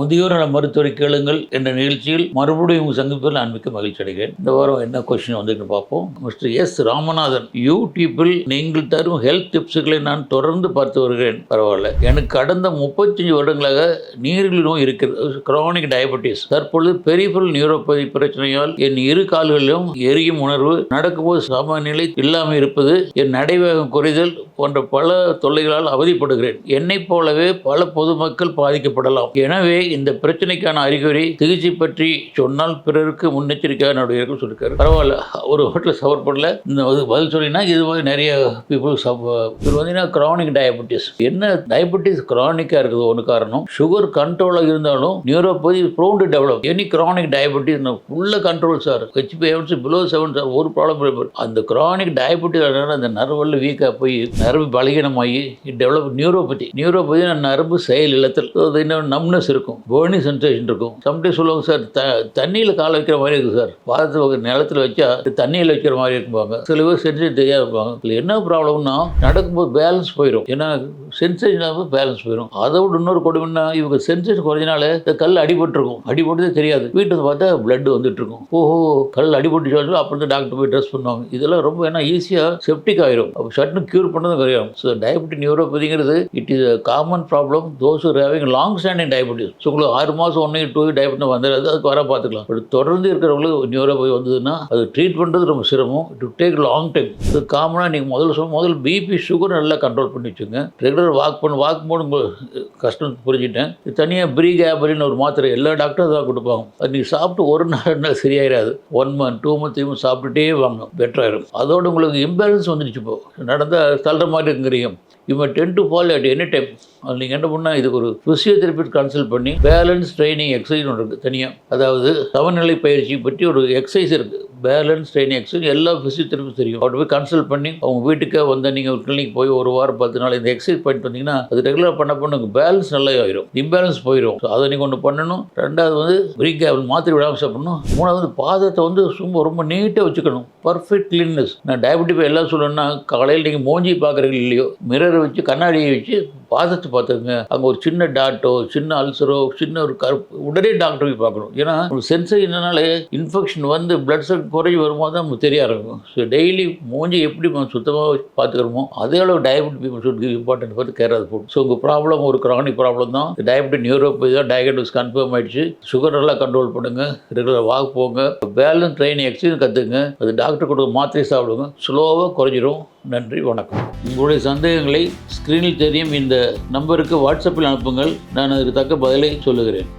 முதியோர் நல மருத்துவரை கேளுங்கள் என்ற நிகழ்ச்சியில் மறுபடியும் உங்கள் சந்திப்பில் நான் மிக்க மகிழ்ச்சி அடைகிறேன். இந்த வாரம் என்ன கொஸ்டின் வந்துட்டு பார்ப்போம். மிஸ்டர் எஸ் ராமநாதன் யூடியூப்பில் நீங்கள் தரும் ஹெல்த் டிப்ஸுகளை நான் தொடர்ந்து பார்த்து வருகிறேன். பரவாயில்ல. எனக்கு கடந்த முப்பத்தஞ்சு வருடங்களாக நீரிழிவு நோய் இருக்கிறது. கிரானிக் டயபெட்டிஸ் தற்பொழுது பெரிஃபரல் நியூரோபதி பிரச்சனையால் என் இரு கால்களிலும் எரியும் உணர்வு நடக்கும்போது சமநிலை இல்லாமல் இருப்பது என் நடைவேகம் குறைதல் போன்ற பல தொல்லைகளால் அவதிப்படுகிறேன். என்னைப் போலவே பல பொதுமக்கள் பாதிக்கப்படலாம். எனவே இந்த பிரச்சனைக்கான அறிகுறி சிகிச்சை பற்றி சொன்னால் பிறருக்கு முன்னெச்சரிக்கையாக நடவடிக்கை சொல்லியிருக்காரு பரவாயில்ல. ஒரு ஹோட்டலில் சஃபர் பண்ணல. இந்த பதில் சொல்லினா இது மாதிரி நிறைய பீப்புள் இது பார்த்தீங்கன்னா கிரானிக் டயபெட்டிஸ் என்ன டயபெட்டிஸ் கிரானிக்காக இருக்குது? ஒன்று காரணம் சுகர் கண்ட்ரோலாக இருந்தாலும் neuropathy prone to develop any chronic diabetes ஃபுல்லாக control sir H B seven sir ஒரு ப்ராப்ளம் அந்த கிரானிக் டயபெட்டிஸ் அந்த நரவெல்லாம் வீக்காக போய் நரம்பு பலகீனமாகி டெவலப் நியூரோபதி நியூரோபதி நரம்பு செயல் இழத்தல் அது இன்னும் நம்னஸ் இருக்கும். பேர்னிங் சென்சேஷன் இருக்கும். சம்டைம் சொல்லுவாங்க சார் த தண்ணியில் கால வைக்கிற மாதிரி இருக்குது சார். பாதத்தை நிலத்தில் வச்சா தண்ணியில் வைக்கிற மாதிரி இருக்குவாங்க சில பேர் சென்சேஷன் தெரியாது இருப்பாங்க. இல்லை என்ன ப்ராப்ளம்னா நடக்கும்போது பேலன்ஸ் போயிடும் ஏன்னா சென்சேஷன் பேலன்ஸ் போயிடும் அதை விட இன்னொரு கொடுமைன்னா இவங்க சென்சேஷன் குறைஞ்சனால இந்த கல் அடிபட்டிருக்கும். அடிபட்டதே தெரியாது. வீட்டுக்கு பார்த்தா பிளட் வந்துட்டு இருக்கும் ஓஹோ கல் அடிபட்டு சொல்லி அப்புறம் தான் டாக்டர் போய் ட்ரெஸ் பண்ணுவாங்க. இதெல்லாம் ரொம்ப ஏன்னா ஈஸியாக செப்டிக் ஆயிரும். அப்போ சட்டுன்னு க்யூர் பண்ணதும் கிடையாது. So diabetic நியூரோபதிங்கிறது it is a common problem those having long standing diabetes so உங்களுக்கு ஆறு மாதம் ஒன்று டூ டயபெட்டிஸ் வந்துடாது அதுக்கு வர பார்த்துக்கலாம் பட் தொடர்ந்து இருக்கிறவங்களுக்கு நியூரோபதி வந்ததுன்னா அது ட்ரீட் பண்ணுறது ரொம்ப சிரமம். டு டேக் லாங் டைம் இது காமனாக நீங்கள் முதல்ல சொல்ல முதல்ல பிபி சுகர் நல்லா கண்ட்ரோல் பண்ணி வச்சுங்க. ரெகுலர் வாக் பண்ண வாக் போது கஷ்டம் புரிஞ்சுட்டேன். இது தனியாக ப்ரீ கேபரின்னு ஒரு மாத்திரை எல்லா டாக்டரும் தான் கொடுப்பாங்க. அது நீங்கள் சாப்பிட்டு ஒரு நாள் ரெண்டு நாள் சரியாயிராது. One month two month three month சாப்பிட்டுட்டே வாங்க பெட்டர் அதோட உங்களுக்கு இம்பேலன்ஸ் வந்துடுச்சு இப்போ. நடந்தால் தள்ளுற மாதிரி இருக்குங்கிறீங்க. இவன் tend to fall at any time அது நீங்கள் என்ன பண்ணால் இதுக்கு ஒரு ஃபிசியோதெரபிஸ்ட் கன்சல்ட் பண்ணி பேலன்ஸ் ட்ரைனிங் எக்ஸசைஸ் ஒன்று இருக்குது தனியாக அதாவது சமநிலை பயிற்சி பற்றி ஒரு எக்ஸசைஸ் இருக்குது பேலன்ஸ் ட்ரைனிங் எக்ஸசைஸ் எல்லா ஃபிசியோதெரபிஸ்ட் தெரியும். அவர்கிட்ட போய் கன்சல்ட் பண்ணி அவங்க வீட்டுக்கே வந்து நீங்கள் ஒரு கிளினிக் போய் ஒரு வாரம் பத்து நாள் இந்த எக்ஸசைஸ் பண்ணிட்டு வந்தீங்கன்னா அது ரெகுலராக பண்ண பண்ண பேலன்ஸ் நல்லா ஆயிரும். இம்பேலன்ஸ் போயிடும் ஸோ அதை நீங்கள் ஒன்று பண்ணணும். ரெண்டாவது வந்து பிரீக் கேபிள் மாத்திரை விடாமல் சாப்பிடணும் மூணாவது வந்து பாதத்தை வந்து சும்மா ரொம்ப நீட்டாக வச்சுக்கணும். பர்ஃபெக்ட் கிளீன்னஸ் நான் டயபெட்டிஸ் எல்லாம் சொல்லணும்னா காலையில் நீங்கள் மோஞ்சி பார்க்குறீங்க இல்லையோ மிரரை வச்சு கண்ணாடியை வச்சு பாதத்தை பார்த்துங்க அங்கே ஒரு சின்ன டாட்டோ சின்ன அல்சரோ சின்ன ஒரு கருப்பு உடனே டாக்டர் போய் பார்க்கணும். ஏன்னா ஒரு சென்சர் என்னன்னாலே இன்ஃபெக்ஷன் வந்து பிளட் செல் குறைஞ்சி வரும்போது தான் நமக்கு தெரிய ஆரம்பிக்கும். ஸோ டெய்லி மூஞ்சி எப்படி நம்ம சுத்தமாக பார்த்துக்கிறோமோ அதே அளவு diabetic people should give important பார்த்து கேர் அது ஃபுட் ஸோ உங்கள் ப்ராப்ளம் ஒரு கிரானிக் ப்ராப்ளம் தான். டயபெட்டிக் நியூரோபதி தான் டயபெட்டிக்ஸ் கன்ஃபார்ம் ஆயிடுச்சு. சுகர் நல்லா கண்ட்ரோல் பண்ணுங்க. ரெகுலர் வாக் போங்க. பேலன்ஸ் ட்ரைனிங் எக்ஸசைஸ் கற்றுங்க அது டாக்டர் கொடுக்க மாத்திரை சாப்பிடுங்க. ஸ்லோவாக குறைஞ்சிரும். நன்றி வணக்கம். உங்களுடைய சந்தேகங்களை ஸ்க்ரீனில் தெரியும். இந்த நம்பருக்கு வாட்ஸ்அப்பில் அனுப்புங்கள். நான் அதற்கு தக்க பதிலை சொல்லுகிறேன்.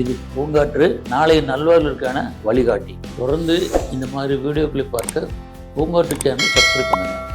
இது பூங்காற்று நாளைய நல்வாழ்வுக்கான வழிகாட்டி. தொடர்ந்து இந்த மாதிரி வீடியோக்களை பார்க்க பூங்காற்று சேனல் சப்ஸ்கிரைப் பண்ணுங்கள்